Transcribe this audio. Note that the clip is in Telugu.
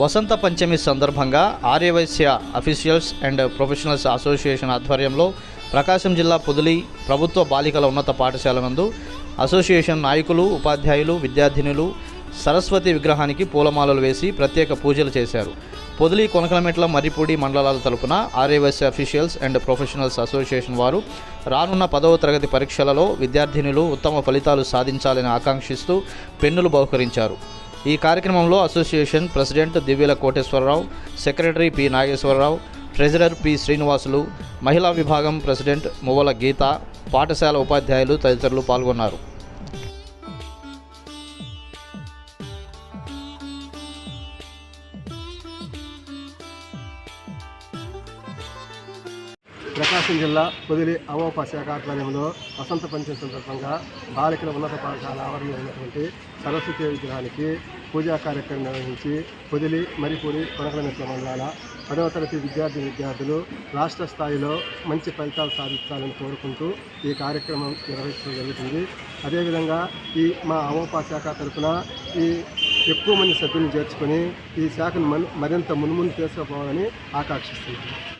వసంత పంచమి సందర్భంగా Aryavysya officials and professionals association ఆధ్వర్యంలో ప్రకాశం జిల్లా పొదిలి ప్రభుత్వ బాలికల ఉన్నత పాఠశాల నందు అసోసియేషన్ నాయకులు ఉపాధ్యాయులు విద్యార్థినులు సరస్వతి విగ్రహానికి పూలమాలలు వేసి ప్రత్యేక పూజలు చేశారు. పొదిలి కొనకలమెట్ల మర్రిపూడి మండలాల తరపున Aryavysya officials and professionals association వారు రానున్న పదవ తరగతి పరీక్షలలో విద్యార్థినులు ఉత్తమ ఫలితాలు సాధించాలని ఆకాంక్షిస్తూ పెన్నులు బహుకరించారు. ఈ కార్యక్రమంలో association president Divyala Koteswararao secretary P Nageswararao treasurer P Srinivasulu మహిళా విభాగం ప్రెసిడెంట్ మువ్వల గీత పాఠశాల ఉపాధ్యాయులు తదితరులు పాల్గొన్నారు. ప్రకాశం జిల్లా పొదిలి అవోపా శాఖ ఆధ్వర్యంలో వసంత పంచమి సందర్భంగా బాలికల ఉన్నత పాఠశాల ఆవరణలో ఉన్నటువంటి సరస్వతి విగ్రహానికి పూజా కార్యక్రమం నిర్వహించి పొదిలి మరిపూడి కొనకలమెట్ల మండలాల పదవ తరగతి విద్యార్థి విద్యార్థులు రాష్ట్ర స్థాయిలో మంచి ఫలితాలు సాధించాలని కోరుకుంటూ ఈ కార్యక్రమం నిర్వహించడం జరుగుతుంది. అదేవిధంగా ఈ మా అవోపా శాఖ తరఫున ఈ ఎక్కువ మంది సభ్యులను చేర్చుకొని ఈ శాఖను మరింత మున్ముందు తీసుకుపోవాలని ఆకాంక్షిస్తున్నాను.